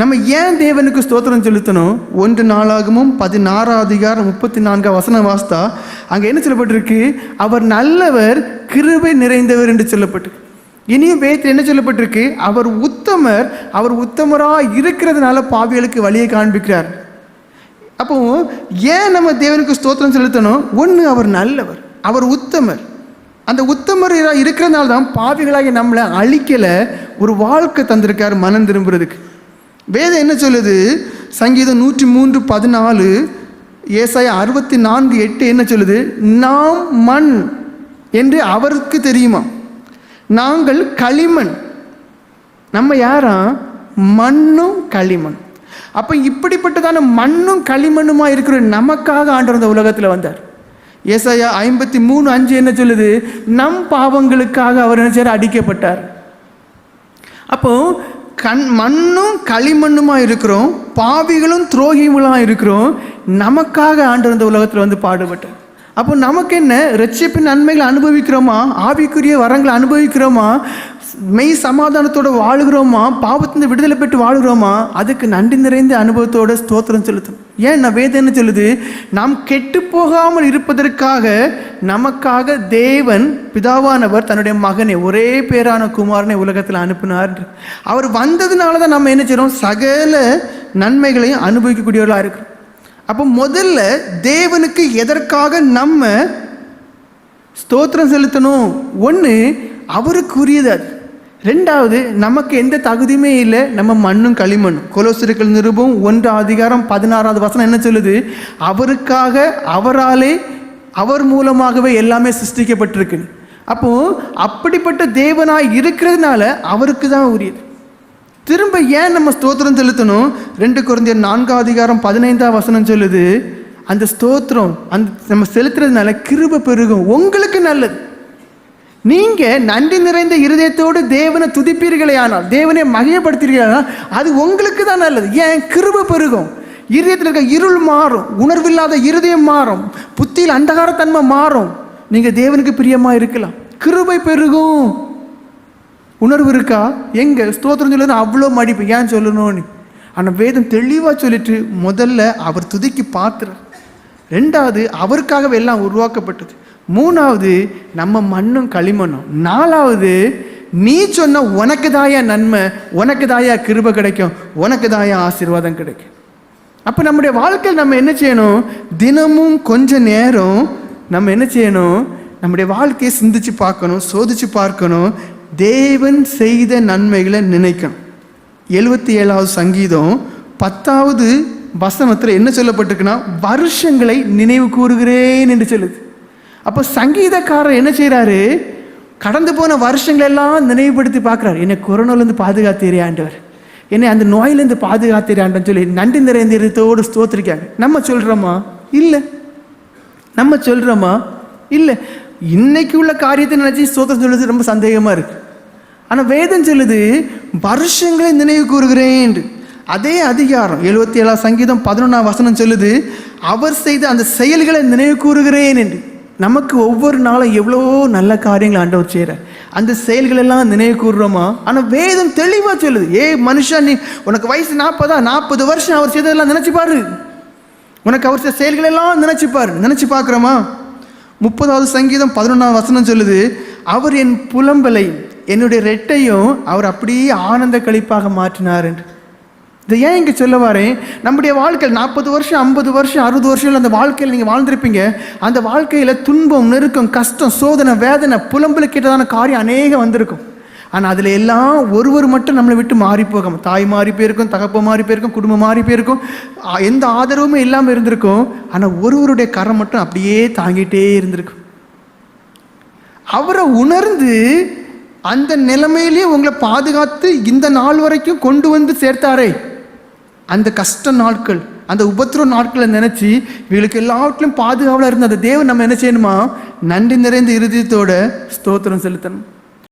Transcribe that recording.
நம்ம ஏன் தேவனுக்கு ஸ்தோத்திரம் செலுத்தணும்? ஒன்று நாளாகமும் பதினாறாம் அதிகாரம் முப்பத்தி நான்காம் வசனம் வாஸ்தா அங்கே என்ன சொல்லப்பட்டிருக்கு? அவர் நல்லவர் கிருபை நிறைந்தவர் என்று சொல்லப்பட்டிருக்கு. இனியும் வேத்தில் என்ன சொல்லப்பட்டிருக்கு? அவர் உத்தமர் அவர் உத்தமராக இருக்கிறதுனால பாவிகளுக்கு வழியை காண்பிக்கிறார். அப்போ ஏன் நம்ம தேவனுக்கு ஸ்தோத்திரம் செலுத்தணும்? ஒன்று அவர் நல்லவர் அவர் உத்தமர். அந்த உத்தமர் இருக்கிறதுனால தான் பாவிகளாகி நம்மளை அழிக்கலை ஒரு வாழ்க்கை தந்திருக்கார் மனம் திரும்புறதுக்கு. வேதம் என்ன சொல்லுது? சங்கீதம் நூற்றி மூன்று பதினாலு ஏசாய அறுபத்தி நான்கு எட்டு என்ன சொல்லுது? நாம் மண் என்று அவருக்கு தெரியுமா? நாங்கள் களிமண். நம்ம யாரா? மண்ணும் களிமண். அப்போ இப்படிப்பட்டதான மண்ணும் களிமண்ணுமா இருக்கிற நமக்காக ஆண்டவர் இந்த உலகத்தில் வந்தார். ஏசாயா ஐம்பத்தி மூணு அஞ்சு என்ன சொல்லுது? நம் பாவங்களுக்காக அவர் என்ன செய்ய அடிக்கப்பட்டார். அப்போ கண் மண்ணும் களிமண்ணுமா இருக்கிறோம். பாவிகளும் துரோகிகளாக இருக்கிறோம். நமக்காக ஆண்டவர் இந்த உலகத்தில் வந்து பாடுபட்டார். அப்போ நமக்கு என்ன ரட்சிப்பின் நன்மைகளை அனுபவிக்கிறோமா? ஆவிக்குரிய வரங்களை அனுபவிக்கிறோமா? மெய் சமாதானத்தோடு வாழுகிறோமா? பாவத்திலிருந்து விடுதலை பெற்று வாழுகிறோமா? அதுக்கு நன்றி நிறைந்த அனுபவத்தோட ஸ்தோத்திரம் செலுத்தும். ஏன் நான் வேதனை என்ன சொல்லுது? நாம் கெட்டு போகாமல் இருப்பதற்காக நமக்காக தேவன் பிதாவானவர் தன்னுடைய மகனை ஒரே பேரான குமாரனை உலகத்தில் அனுப்பினார். அவர் வந்ததுனால தான் நம்ம என்ன செய்கிறோம் சகல நன்மைகளையும் அனுபவிக்கக்கூடியவர்களாக இருக்கிறோம். அப்போ முதல்ல தேவனுக்கு எதற்காக நம்ம ஸ்தோத்திரம் செலுத்தணும்? ஒன்று அவருக்குரியது அது. ரெண்டாவது நமக்கு எந்த தகுதியுமே இல்லை நம்ம மண்ணும் களிமண்ணும். கொலோசிருக்கள் நிருபம் ஒன்று அதிகாரம் பதினாறாவது வசனம் என்ன சொல்லுது? அவருக்காக அவராலே அவர் மூலமாகவே எல்லாமே சிருஷ்டிக்கப்பட்டிருக்கு. அப்போ அப்படிப்பட்ட தேவனாய் இருக்கிறதுனால அவருக்கு தான் உரியது. திரும்ப ஏன் நம்ம ஸ்தோத்திரம் செலுத்தணும்? ரெண்டு குழந்தையர் நான்காம் அதிகாரம் பதினைந்தாம் வசனம் சொல்லுது அந்த ஸ்தோத்திரம் அந்த நம்ம செலுத்துறதுனால கிருப பெருகும். உங்களுக்கு நல்லது. நீங்க நன்றி நிறைந்த இருதயத்தோடு தேவனை துதிப்பீர்களே ஆனால் தேவனை மகிமைப்படுத்துறீர்கள் அது உங்களுக்கு தான் நல்லது. ஏன்? கிருப பெருகும். இருதயத்தில் இருக்க இருள் மாறும். உணர்வில்லாத இருதயம் மாறும். புத்தியில் அந்தகாரத்தன்மை மாறும். நீங்க தேவனுக்கு பிரியமா இருக்கலாம். கிருபை பெருகும். உணர்வு இருக்கா? எங்க? ஸ்தோத்திரம் சொல்லுறது அவ்வளோ மடிப்பு. ஏன் சொல்லணும்னு? ஆனால் வேதம் தெளிவாக சொல்லிட்டு முதல்ல அவர் துதிக்கு பாத்திரம் ரெண்டாவது அவருக்காகவே எல்லாம் உருவாக்கப்பட்டது. மூணாவது நம்ம மண்ணும் களிமண்ணும். நாலாவது நீ சொன்ன உனக்கு தாயா நன்மை உனக்கு தாயா கிருப கிடைக்கும் உனக்கு தாயா ஆசீர்வாதம் கிடைக்கும். அப்போ நம்முடைய வாழ்க்கையில் நம்ம என்ன செய்யணும்? தினமும் கொஞ்ச நேரம் நம்ம என்ன செய்யணும்? நம்முடைய வாழ்க்கையை சிந்திச்சு பார்க்கணும் சோதிச்சு பார்க்கணும் தேவன் செய்த நன்மைகளை நினைக்கணும். எழுபத்தி ஏழாவது சங்கீதம் பத்தாவது வசனத்தில் என்ன சொல்லப்பட்டிருக்குன்னா வருஷங்களை நினைவு கூறுகிறேன் என்று சொல்லுது. அப்போ சங்கீதக்காரர் என்ன செய்கிறாரு கடந்து போன வருஷங்கள் எல்லாம் நினைவுபடுத்தி பார்க்குறாரு. என்னை கொரோனாலேருந்து பாதுகாத்தீரே என்னை அந்த நோயிலேருந்து பாதுகாத்தீரியாண்டன்னு சொல்லி நன்றி நிறைந்த இதயத்தோடு ஸ்தோத்திரிக்காங்க நம்ம சொல்கிறோமா இல்லை. நம்ம சொல்கிறோமா இல்லை. இன்னைக்கு உள்ள காரியத்தை நினச்சி ஸ்தோத்திரம் சொல்லுறது ரொம்ப சந்தேகமாக இருக்குது ஆனால் வேதம் சொல்லுது வருஷங்களை நினைவு கூறுகிறேன். என்று. அதே அதிகாரம் எழுபத்தி ஏழாம் சங்கீதம் பதினொன்றாம் வசனம் சொல்லுது அவர் செய்த அந்த செயல்களை நினைவு கூறுகிறேன் என்று. நமக்கு ஒவ்வொரு நாளும் எவ்வளோ நல்ல காரியங்கள் ஆண்டவர் செய்கிறார் அந்த செயல்கள் எல்லாம் நினைவு கூறுறோமா ஆனால் வேதம் தெளிவாக சொல்லுது. ஏ மனுஷன் நீ உனக்கு வயசு நாற்பதா? நாற்பது வருஷம் அவர் செய்ததெல்லாம் நினச்சி பாரு. உனக்கு அவர் செய்த செயல்கள் எல்லாம் நினைச்சு பாரு. பார்க்குறோமா? முப்பதாவது சங்கீதம் பதினொன்றாவது வசனம் சொல்லுது அவர் என் புலம்பலை என்னுடைய ரெட்டையும் அவர் அப்படியே ஆனந்த கழிப்பாக மாற்றினார் என்று. இதை ஏன் இங்கே சொல்ல வரேன்? நம்முடைய வாழ்க்கையில் நாற்பது வருஷம் ஐம்பது வருஷம் அறுபது வருஷம் அந்த வாழ்க்கையில் நீங்கள் வாழ்ந்திருப்பீங்க. அந்த வாழ்க்கையில் துன்பம் நெருக்கம் கஷ்டம் சோதனை வேதனை புலம்பலுக்கிட்டதான காரியம் அநேகம் வந்திருக்கும். ஆனால் அதில் எல்லாம் ஒருவர் மட்டும் நம்மளை விட்டு மாறி போகாம தாய் மாறி போயிருக்கும் தகப்ப மாறி போயிருக்கும் குடும்பம் மாறி போயிருக்கும் எந்த ஆதரவுமே இல்லாமல் இருந்திருக்கும். ஆனால் ஒருவருடைய கரம் மட்டும் அப்படியே தாங்கிட்டே இருந்திருக்கும். அவரை உணர்ந்து அந்த நிலைமையிலேயே உங்களை பாதுகாத்து இந்த நாள் வரைக்கும் கொண்டு வந்து சேர்த்தாரே. அந்த கஷ்ட நாட்கள் அந்த உபத்திர நாட்களை நினச்சி இவங்களுக்கு எல்லாவற்றிலும் பாதுகாவலாக இருந்த அந்த தேவன் நம்ம என்ன செய்யணுமா? நன்றி நிறைந்த இருதயத்தோட ஸ்தோத்திரம் செலுத்தணும்.